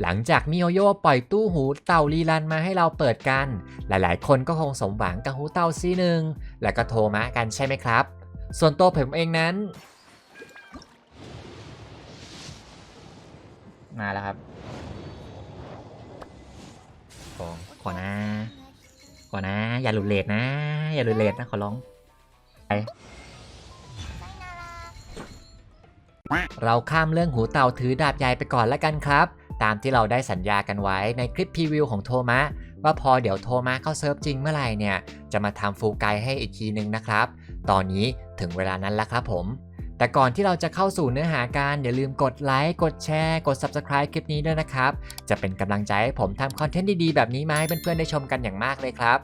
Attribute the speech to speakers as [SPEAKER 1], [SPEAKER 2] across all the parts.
[SPEAKER 1] หลังจากมิโอโยปล่อยตู้หูเต่าลีลันมาให้เราเปิดกัน หลายๆ คนก็คงสมหวังกับหูเต่าซีหนึ่งแล้วก็โทรมากันใช่ไหมครับ ส่วนตัวผมเองนั้น มาแล้วครับขอขอนะ ขอนะ อย่าหลุดเลทนะ อย่าหลุดเลทนะ ขอร้องไปเราข้ามเรื่องหูเต่าถือดาบใหญ่ไปก่อนแล้วกันครับ ตามที่เราได้สัญญากันไว้ในคลิปพรีวิวของโทมะว่าพอเดี๋ยวโทมะเข้าเซิร์ฟจริงเมื่อไหร่เนี่ย จะมาทำฟูลไกให้อีกทีนึงนะครับ ตอนนี้ถึงเวลานั้นแล้วครับผม แต่ก่อนที่เราจะเข้าสู่เนื้อหาการอย่าลืมกดไลค์กดแชร์ กด Subscribe คลิปนี้ด้วยนะครับ จะเป็นกำลังใจให้ผมทำคอนเทนต์ดีๆ แบบนี้มาให้เพื่อนๆได้ชมกันอย่างมากเลยครับ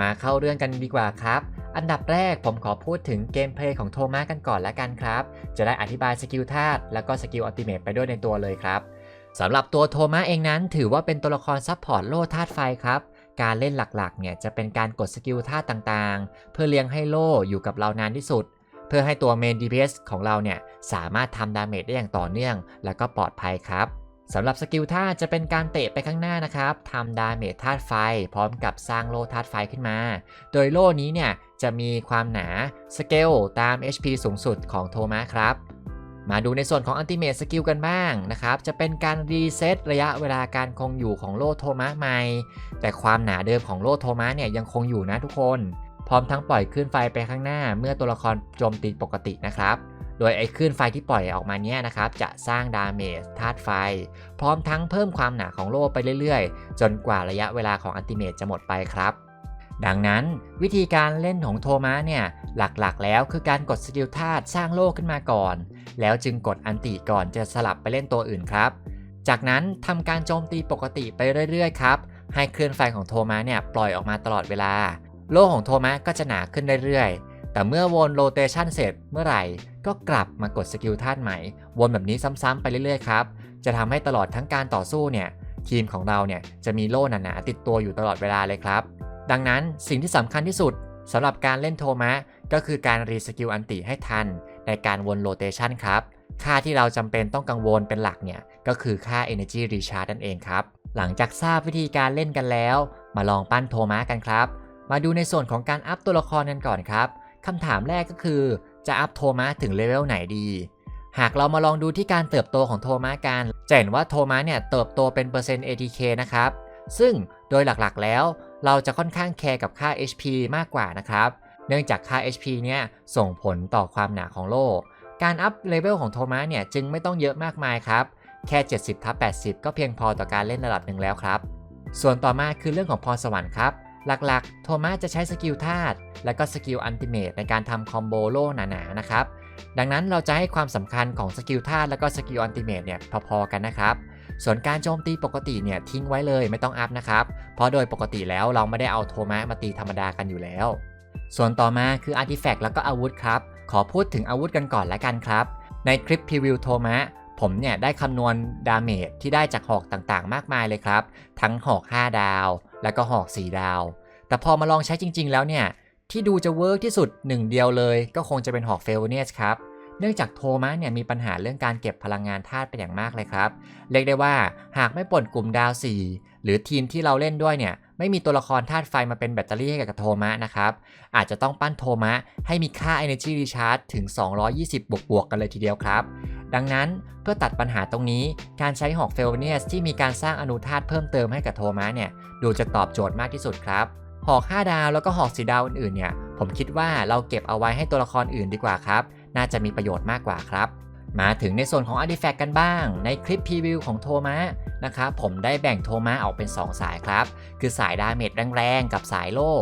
[SPEAKER 1] มาเข้าเรื่องกันดีกว่าครับอันดับแรกผมขอพูดถึงเกมเพลย์ของโทมัสกันก่อนละกันครับ จะได้อธิบายสกิลธาตุแล้วก็สกิลอัลติเมทไปด้วยในตัวเลยครับ สำหรับตัวโทมัสเองนั้น ถือว่าเป็นตัวละครซับพอร์ตโล่ธาตุไฟครับ การเล่นหลักๆเนี่ยจะเป็นการกดสกิลธาตุต่างๆ เพื่อเลี้ยงให้โล่อยู่กับเรานานที่สุด เพื่อให้ตัวเมน DPS ของเราเนี่ยสามารถทำดาเมจได้อย่างต่อเนื่อง และก็ปลอดภัยครับสำหรับสกิลธาตุจะเป็นการเตะไปข้างหน้านะครับทำดาเมจธาตุไฟ พร้อมกับสร้างโล่ธาตุไฟขึ้นมา โดยโล่นี้เนี่ยจะมีความหนาสเกลตาม HP สูงสุดของโทมัสครับ มาดูในส่วนของอันติเม e สกิลกันบ้างนะครับ จะเป็นการรีเซ็ตระยะเวลาการคงอยู่ของโลโทมัสใหม่ แต่ความหนาเดิมของโลโทมัสเนี่ยยังคงอยู่นะทุกคน พร้อมทั้งปล่อยคลื่นไฟไปข้างหน้าเมื่อตัวละครโจมตีปกตินะครับ โดยไอ้คลื่นไฟที่ปล่อยออกมาเนี่ยนะครับ จะสร้างดาเมจธาตุไฟ พร้อมทั้งเพิ่มความหนาของโล่ไปเรื่อยๆ จนกว่าระยะเวลาของอันติเมตจะหมดไปครับ ดังนั้นวิธีการเล่นของโทมัสเนี่ยหลักๆ แล้วคือการกดสกิลธาตุสร้างโล่ขึ้นมาก่อน แล้วจึงกดอันติก่อนจะสลับไปเล่นตัวอื่นครับ จากนั้นทำการโจมตีปกติไปเรื่อยๆครับให้เคลื่อนไฟของโทมัสเนี่ยปล่อยออกมาตลอดเวลา โล่ของโทมัสก็จะหนาขึ้นเรื่อยๆ แต่เมื่อวนโรเตชันเสร็จเมื่อไหร่ ก็กลับมากดสกิลธาตุใหม่ วนแบบนี้ซ้ำๆไปเรื่อยๆครับจะทำให้ตลอดทั้งการต่อสู้เนี่ยทีมของเราเนี่ยจะมีโล่หนาๆติดตัวอยู่ตลอดเวลาเลยครับ ดังนั้นสิ่งที่สำคัญที่สุดสำหรับการเล่นโทมะก็คือการรีสกิลอันติให้ทันในการวนโรเตชันครับค่าที่เราจำเป็นต้องกังวลเป็นหลักเนี่ยก็คือค่า Energy Recharge นั่นเองครับ หลังจากทราบวิธีการเล่นกันแล้ว มาลองปั้นโทมะกันครับ มาดูในส่วนของการอัพตัวละครกันก่อนครับคำถามแรกก็คือจะอัพโทมะถึงเลเวลไหนดี หากเรามาลองดูที่การเติบโตของโทมะกันจะเห็นว่าโทมะเนี่ยเติบโตเป็นเปอร์เซ็นต์ ATK นะครับซึ่งโดยหลักๆแล้ว เราจะค่อนข้างแคร์กับค่า HP มากกว่านะครับ เนื่องจากค่า HP เนี่ยส่งผลต่อความหนาของโล่ การอัพเลเวลของโทมัสเนี่ยจึงไม่ต้องเยอะมากมายครับ แค่ 70ทับ80 ก็เพียงพอต่อการเล่นระดับหนึ่งแล้วครับ ส่วนต่อมาคือเรื่องของพรสวรรค์ครับ หลักๆ โทมัสจะใช้สกิลธาตุและก็สกิลอันติเมตในการทำคอมโบโล่หนาๆนะครับ ดังนั้นเราจะให้ความสำคัญของสกิลธาตุและก็สกิลอันติเมตเนี่ยพอๆกันนะครับ ส่วนการโจมตีปกติเนี่ยทิ้งไว้เลยไม่ต้องอัพนะครับ เพราะโดยปกติแล้วเราไม่ได้เอาโทมะมาตีธรรมดากันอยู่แล้ว ส่วนต่อมาคืออาร์ติแฟกต์แล้วก็อาวุธครับ ขอพูดถึงอาวุธกันก่อนละกันครับ ในคลิปพรีวิวโทมะผมเนี่ยได้คำนวณดาเมจที่ได้จากหอกต่างๆ มากมายเลยครับ ทั้งหอก 5 ดาว แล้วก็หอก 4 ดาว แต่พอมาลองใช้จริง ๆ แล้วเนี่ยที่ดูจะเวิร์กที่สุดหนึ่งเดียวเลย ก็คงจะเป็นหอกเฟลเนียสครับ เนื่องจากโทมัสเนี่ยมีปัญหาเรื่องการเก็บพลังงานธาตุเป็นอย่างมากเลยครับ เรียกได้ว่าหากไม่ปลดกลุ่มดาว 4 หรือทีมที่เราเล่นด้วยเนี่ยไม่มีตัวละครธาตุไฟมาเป็นแบตเตอรี่ให้กับโทมะนะครับ อาจจะต้องปั้นโทมะให้มีค่า Energy Recharge ถึง 220 บวกบวกกันเลยทีเดียวครับ ดังนั้นเพื่อตัดปัญหาตรงนี้การใช้หอกเฟลเนียสที่มีการสร้างอนุธาตุเพิ่มเติมให้กับโทมะเนี่ยดูจะตอบโจทย์มากที่สุดครับ หอก 5 ดาวแล้วก็หอกสีดาวอื่นๆเนี่ยผมคิดว่าเราเก็บเอาไว้ให้ตัวละครอื่นดีกว่าครับ น่าจะมีประโยชน์มากกว่าครับ มาถึงในส่วนของ Artifact กันบ้าง ในคลิปพรีวิวของโทมะนะครับผมได้แบ่งโทมะออกเป็น 2 สายครับ คือสายดาเมจแรงๆกับสายโล่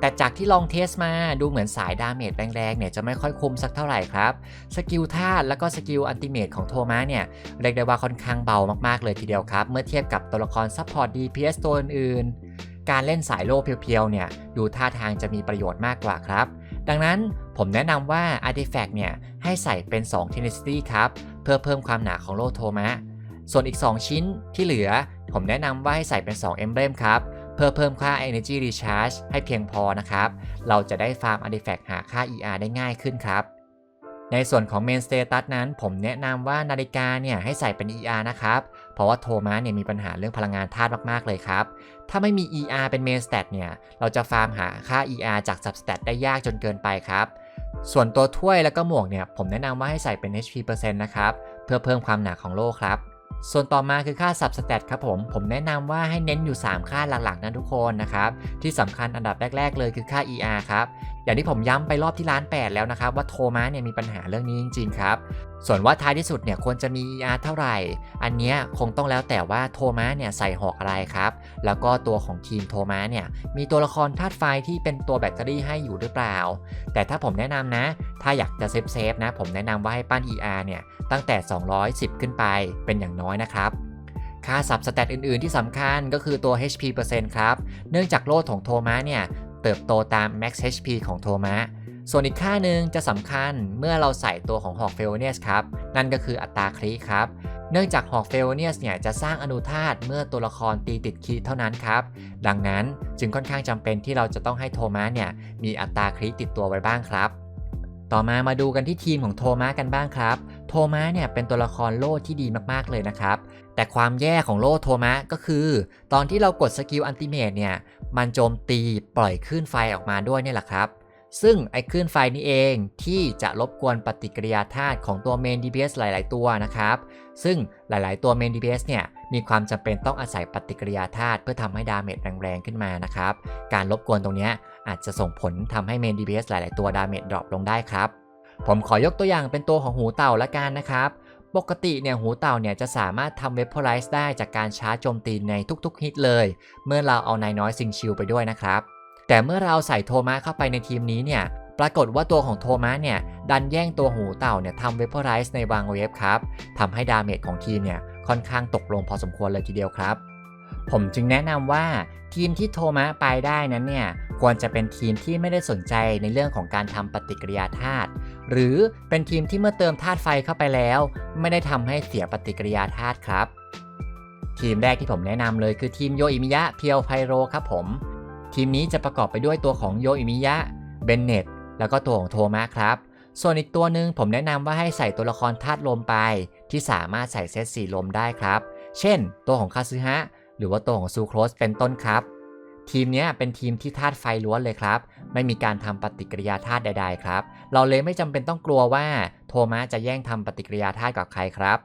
[SPEAKER 1] แต่จากที่ลองเทสมาดูเหมือนสายดาเมจแรงๆเนี่ยจะไม่ค่อยคุ้มสักเท่าไหร่ครับ สกิลธาตุแล้วก็สกิลอันติเมตของโทมะเนี่ยเรียกได้ว่าค่อนข้างเบามากๆเลยทีเดียวครับ เมื่อเทียบกับตัวละครซัพพอร์ต DPS ตัวอื่นๆ การเล่นสายโล่เพียวๆเนี่ยดูท่าทางจะมีประโยชน์มากกว่าครับ ดังนั้นผมแนะนำว่า Artifact เนี่ยให้ใส่เป็น 2 Tenacity ครับ เพื่อเพิ่มความหนาของโลโทมะ ส่วนอีก 2 ชิ้นที่เหลือ ผมแนะนำว่าให้ใส่เป็น 2 Emblem ครับ เพื่อเพิ่มค่า Energy Recharge ให้เพียงพอนะครับ เราจะได้ฟาร์ม Artifact หาค่า ER ได้ง่ายขึ้นครับ ในส่วนของ Main Status นั้น ผมแนะนำว่านาฬิกาเนี่ยให้ใส่เป็น ER นะครับ เพราะว่าโทมัสเนี่ยมีปัญหาเรื่องพลังงานธาตุมากๆเลยครับ ถ้าไม่มี ER เป็น main stat เนี่ย เราจะฟาร์มหาค่า ER จาก substat ได้ยากจนเกินไปครับ ส่วนตัวถ้วยแล้วก็หมวกเนี่ย ผมแนะนำว่าให้ใส่เป็น HP เปอร์เซ็นต์นะครับ เพื่อเพิ่มความหนาของโล่ครับ ส่วนต่อมาคือค่า substat ครับผม ผมแนะนำว่าให้เน้นอยู่ 3 ค่าหลักๆนะทุกคนนะครับ ที่สำคัญอันดับแรก ๆ เลยคือค่า ER ครับ อย่างที่ผมย้ำไปรอบที่ร้าน 8 แล้วนะครับว่าโทมัสเนี่ยมีปัญหาเรื่องนี้จริงๆครับ ส่วนว่าท้ายที่สุดเนี่ยควรจะมี ER เท่าไหร่ อันเนี้ยคงต้องแล้วแต่ว่าโทมัสเนี่ยใส่หอกอะไรครับ แล้วก็ตัวของทีมโทมัสเนี่ยมีตัวละครธาตุไฟที่เป็นตัวแบตเตอรี่ให้อยู่หรือเปล่า แต่ถ้าผมแนะนำนะ ถ้าอยากจะเซฟเซฟๆนะ ผมแนะนำว่าให้ปั้น ER เนี่ยตั้งแต่ 210 ขึ้นไปเป็นอย่างน้อยนะครับค่าสับสแตทอื่น ๆ ที่สำคัญก็คือตัว HP เปอร์เซ็นต์ครับ เนื่องจากโลดของโทมัสเนี่ย เติบโตตาม Max HP ของโทมัสส่วนอีกค่าหนึ่งจะสำคัญเมื่อเราใส่ตัวของ Hawk f e l n i u s ครับ นั่นก็คืออัตราคลิครับ เนื่องจาก Hawk f e l n i u s เนี่ยจะสร้างอนุธาตุเมื่อตัวละครตีติดคลิเท่านั้นครับ ดังนั้นจึงค่อนข้างจำเป็นที่เราจะต้องให้โทมัสเนี่ยมีอัตราคลิติดตัวไว้บ้างครับ ต่อมามาดูกันที่ทีมของโทมัสกันบ้างครับ ทมัสเนี่ยเป็นตัวละครโล่ที่ดีมากๆเลยนะครับ แต่ความแย่ของโล่โทมัสก็คือ ตอนที่เรากดสกิลอันติเมตเนี่ยมันโจมตีปล่อยคลื่นไฟออกมาด้วยเนี่ยแหละครับ ซึ่งไอ้คลื่นไฟนี้เองที่จะรบกวนปฏิกิริยาธาตุของตัวเมน DPS หลาย ๆ ตัวนะครับ ซึ่งหลายๆ ตัวเมน DPS เนี่ยมีความจำเป็นต้องอาศัยปฏิกิริยาธาตุเพื่อทำให้ดาเมจแรงๆขึ้นมานะครับ การรบกวนตรงเนี้ยอาจจะส่งผลทำให้เมน DPS หลาย ๆ ตัวดาเมจดรอปลงได้ครับ ผมขอยกตัวอย่างเป็นตัวของหูเต่าละกันนะครับ ปกติเนี่ยหูเต่าเนี่ยจะสามารถทำเว p พ r i z e ได้จากการชาร์จโจมตีในทุกๆฮิตเลย เมื่อเราเอานายน้อยซิงชิลไปด้วยนะครับ แต่เมื่อเราใส่โทมัสเข้าไปในทีมนี้เนี่ย ปรากฏว่าตัวของโทมัสเนี่ยดันแย่งตัวหูเต่าเนี่ยทำเว p พ r i z e ในวางเวฟครับทำให้ดาเมจของทีมเนี่ยค่อนข้างตกลงพอสมควรเลยทีเดียวครับผมจึงแนะนำว่าทีมที่โทมัสไปได้นั้นเนี่ยควรจะเป็นทีมที่ไม่ได้สนใจในเรื่องของการทำปฏิกิริยาธาตุ หรือเป็นทีมที่เมื่อเติมธาตุไฟเข้าไปแล้ว ไม่ได้ทำให้เสียปฏิกิริยาธาตุครับ ทีมแรกที่ผมแนะนำเลยคือทีมโยอิมิยะเพียวไพโรครับผม ทีมนี้จะประกอบไปด้วยตัวของโยอิมิยะเบนเนตแล้วก็ตัวของโทมัสครับ ส่วนอีกตัวหนึ่งผมแนะนำว่าให้ใส่ตัวละครธาตุลมไป ที่สามารถใส่เซตสีลมได้ครับ เช่น ตัวของคาซึฮะหรือว่าตัวของซูโครสเป็นต้นครับ ทีมนี้เป็นทีมที่ธาตุไฟล้วนเลยครับ ไม่มีการทำปฏิกิริยาธาตุใด ๆ ครับ เราเลยไม่จำเป็นต้องกลัวว่าโทมัสจะแย่งทำปฏิกิริยาธาตุกับใครครับ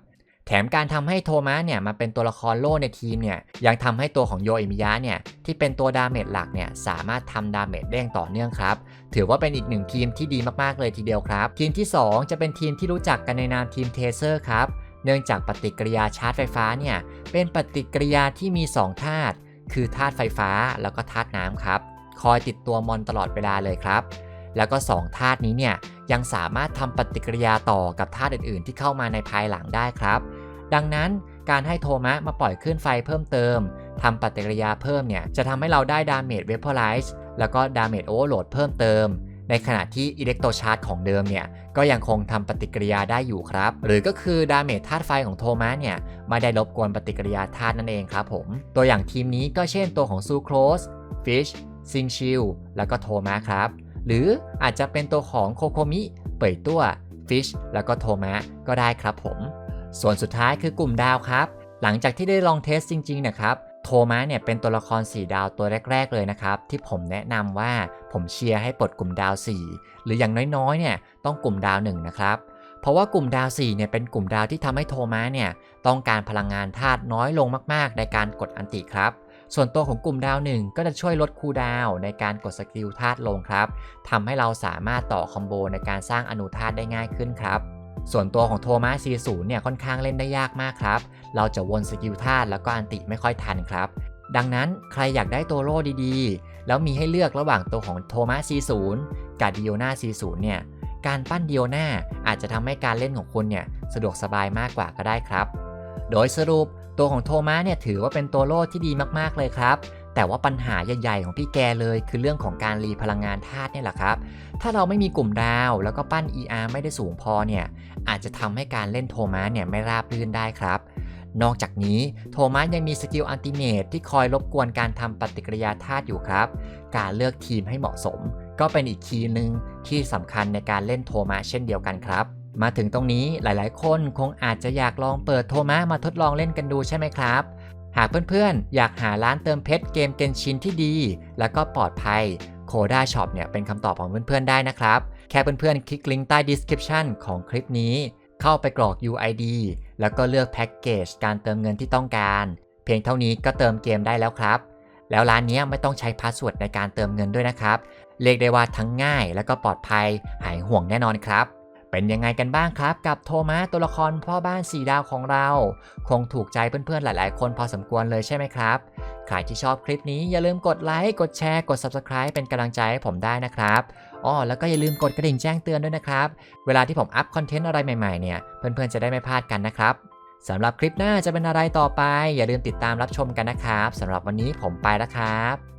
[SPEAKER 1] แถมการทำให้โทมัสเนี่ยมาเป็นตัวละครโล่ในทีมเนี่ยยังทำให้ตัวของโยอิมิยะเนี่ยที่เป็นตัวดาเมจหลักเนี่ยสามารถทำดาเมจได้อย่างต่อเนื่องครับ ถือว่าเป็นอีกหนึ่งทีมที่ดีมากๆเลยทีเดียวครับ ทีมที่ 2 จะเป็นทีมที่รู้จักกันในนามทีมเทเซอร์ครับเนื่องจากปฏิกิริยาชาร์จไฟฟ้าเนี่ยเป็นปฏิกิริยาที่มี 2 ธาตุ คือธาตุไฟฟ้าแล้วก็ธาตุน้ำครับ คอยติดตัวมอนตลอดเวลาเลยครับ แล้วก็2ธาตุนี้เนี่ยยังสามารถทำปฏิกิริยาต่อกับธาตุอื่นๆ ที่เข้ามาในภายหลังได้ครับ ดังนั้นการให้โทมะมาปล่อยคลื่นไฟเพิ่มเติมทำปฏิกิริยาเพิ่มเนี่ยจะทำให้เราได้ดาเมจเว p พ r i z e แล้วก็ดาเมจโอเวอร์โหลดเพิ่มเติม ในขณะที่อิเล็กโตชาร์จของเดิมเนี่ยก็ยังคงทำปฏิกิริยาได้อยู่ครับ หรือก็คือดาเมจธาตุไฟของโทมัสเนี่ยไม่ได้รบกวนปฏิกิริยาธาตุนั่นเองครับผม ตัวอย่างทีมนี้ก็เช่นตัวของซูโครสฟิชซิงชิลแล้วก็โทมัสครับ หรืออาจจะเป็นตัวของโคโคมิเป่ยตัวฟิชแล้วก็โทมัสก็ได้ครับผม ส่วนสุดท้ายคือกลุ่มดาวครับ หลังจากที่ได้ลองเทสจริงๆนะครับ โทมัสเนี่ยเป็นตัวละคร 4 ดาวตัวแรก ๆ เลยนะครับ ที่ผมแนะนำว่าผมเชียร์ให้ปลดกลุ่มดาว 4 หรืออย่างน้อยๆเนี่ยต้องกลุ่มดาว 1 นะครับ เพราะว่ากลุ่มดาว 4 เนี่ยเป็นกลุ่มดาวที่ทำให้โทมัสเนี่ยต้องการพลังงานธาตุน้อยลงมากๆ ในการกดอันติครับ ส่วนตัวของกลุ่มดาวหนึ่งก็จะช่วยลดคูดาวในการกดสกิลธาตุลงครับทำให้เราสามารถต่อคอมโบในการสร้างอนุธาตุได้ง่ายขึ้นครับ ส่วนตัวของโทมัส C0 เนี่ยค่อนข้างเล่นได้ยากมากครับ เราจะวนสกิลธาตุแล้วก็อันติไม่ค่อยทันครับ ดังนั้นใครอยากได้ตัวโล่ดีๆ แล้วมีให้เลือกระหว่างตัวของโทมัส C0 กับดิโอนา C0 เนี่ยการปั้นดิโอนาอาจจะทำให้การเล่นของคุณเนี่ยสะดวกสบายมากกว่าก็ได้ครับ โดยสรุปตัวของโทมัสเนี่ยถือว่าเป็นตัวโล่ที่ดีมากๆเลยครับ แต่ว่าปัญหาใหญ่ๆของพี่แกเลยคือเรื่องของการรีพลังงานธาตุเนี่ยแหละครับ ถ้าเราไม่มีกลุ่มดาว แล้วก็ปั้น ER ไม่ได้สูงพอเนี่ยอาจจะทำให้การเล่นโทมัสเนี่ยไม่ราบรื่นได้ครับนอกจากนี้โทมัสยังมีสกิลอันติเมตที่คอยรบกวนการทำปฏิกิริยาธาตุอยู่ครับ การเลือกทีมให้เหมาะสม ก็เป็นอีกคีย์หนึ่งที่สำคัญในการเล่นโทมัสเช่นเดียวกันครับ มาถึงตรงนี้หลายๆ คนคงอาจจะอยากลองเปิดโทมะมาทดลองเล่นกันดูใช่ไหมครับ หากเพื่อนๆ อยากหาร้านเติมเพชรเกมเกนชินที่ดี แล้วก็ปลอดภัยโคด้าช็อปเนี่ยเป็นคำตอบของเพื่อนๆ ได้นะครับ แค่เพื่อนๆ คลิกลิงก์ใต้ description ของคลิปนี้ เข้าไปกรอก UID แล้วก็เลือกแพ็กเกจการเติมเงินที่ต้องการ เพียงเท่านี้ก็เติมเกมได้แล้วครับ แล้วร้านนี้ไม่ต้องใช้พาสเวิร์ดในการเติมเงินด้วยนะครับ เรียกได้ว่าทั้งง่ายแล้วก็ปลอดภัยหายห่วงแน่นอนครับ เป็นยังไงกันบ้างครับ กับโทมัสตัวละครพ่อบ้าน4ดาวของเรา คงถูกใจเพื่อนๆหลายๆ คนพอสมควรเลยใช่ไหมครับ ใครที่ชอบคลิปนี้อย่าลืมกดไลค์กดแชร์กด Subscribe เป็นกำลังใจให้ผมได้นะครับอ้อแล้วก็อย่าลืมกดกระดิ่งแจ้งเตือนด้วยนะครับ เวลาที่ผมอัพคอนเทนต์อะไรใหม่ๆเนี่ยเพื่อนๆจะได้ไม่พลาดกันนะครับสำหรับคลิปหน้าจะเป็นอะไรต่อไป อย่าลืมติดตามรับชมกันนะครับสำหรับวันนี้ผมไปแล้วครับ